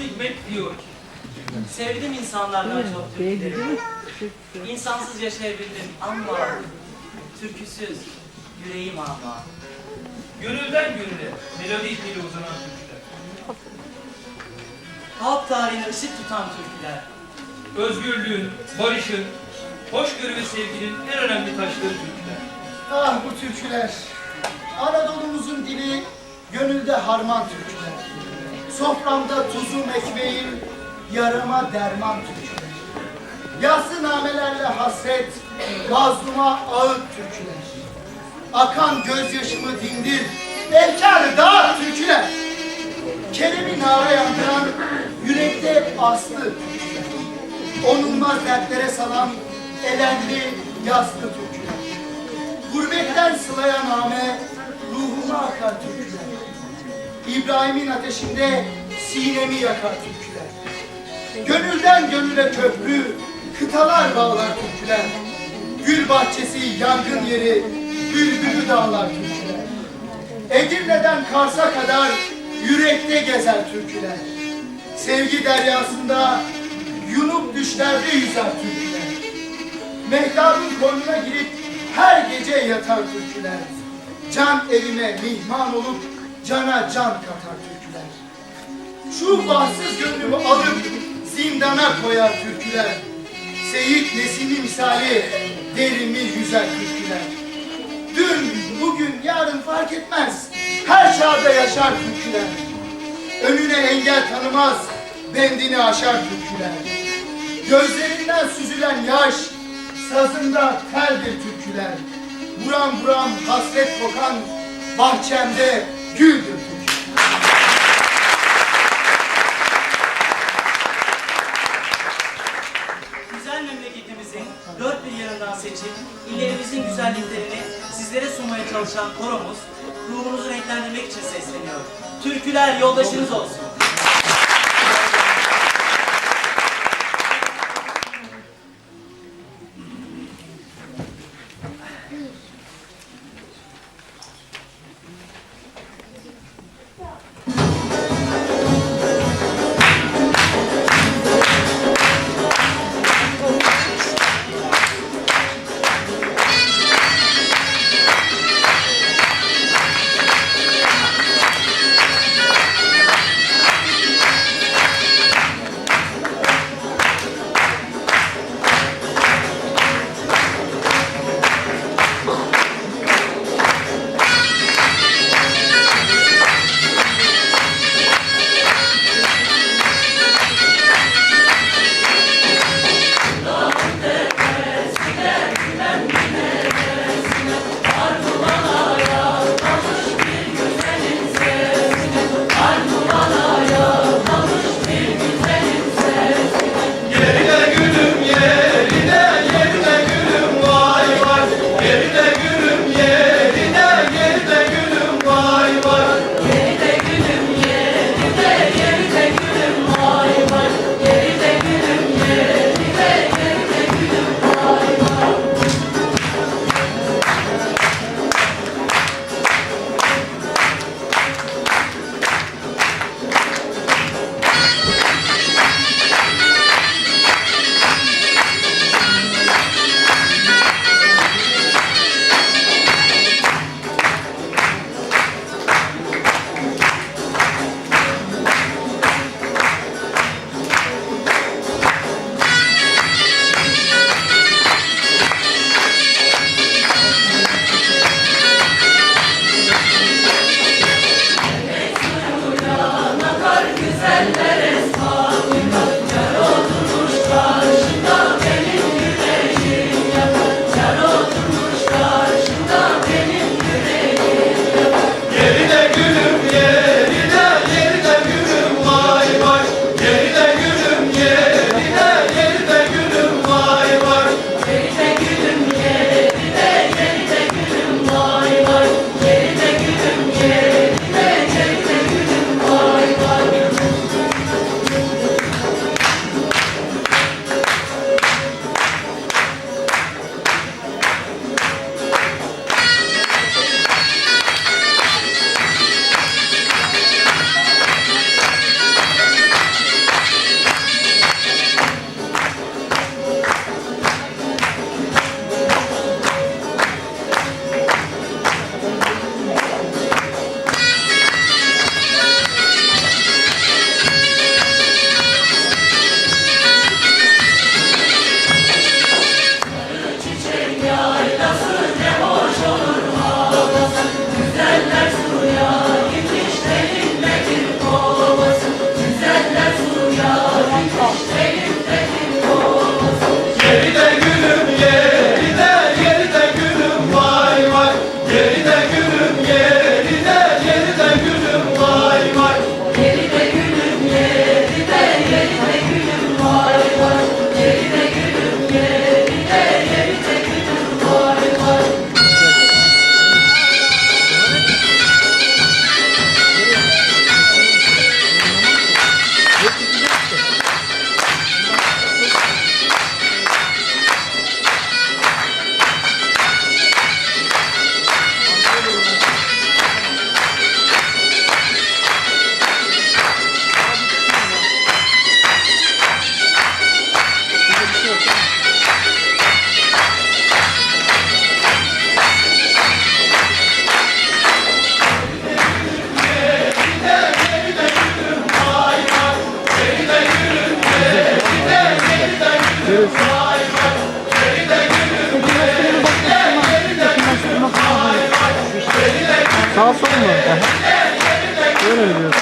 Yusuf Hikmet diyor ki, sevdim insanlardan çok türküleri. İnsansız yaşayabildim ama türküsüz yüreğim ama. Gönülden gönüle melodi ipliğiyle uzanan türküler. Halk tarihine ışık tutan türküler. Özgürlüğün, barışın, hoşgörü ve sevginin en önemli taşları türküler. Ah bu türküler. Anadolu'muzun dili gönülde harman türküler. Soframda tuzum ekmeğim, yarama derman türküler. Yassı namelerle hasret, mazluma ağıt türküler. Akan gözyaşımı dindir, efkarı dağıt türküler. Kerem'i nara yandıran, yürekte aslı. Onulmaz dertlere salan, elenli, yaslı türküler. Gurbetten sılaya name, ruhuma akar türküler. İbrahim'in ateşinde sinemi yakar türküler. Gönülden gönüle köprü, kıtalar bağlar türküler. Gül bahçesi yangın yeri, bülbülü dağlar türküler. Edirne'den Kars'a kadar yürekte gezer türküler. Sevgi deryasında yunup düşlerde yüzer türküler. Mehtabın koynuna girip her gece yatar türküler. Can evime mihman olup cana can katar türküler. Şu bahtsız gönlümü alıp zindana koyar türküler. Seyit Nesimi misali derimi yüzer türküler. Dün, bugün, yarın fark etmez. Her çağda yaşar türküler. Önüne engel tanımaz, bendini aşar türküler. Gözlerinden süzülen yaş, sazında teldir türküler. Buram buram hasret kokan, bahçemde çalışan koromuz ruhunuzu renklendirmek için sesleniyor. Türküler yoldaşınız olsun. Sağ sol mu? Böyle diyorsun.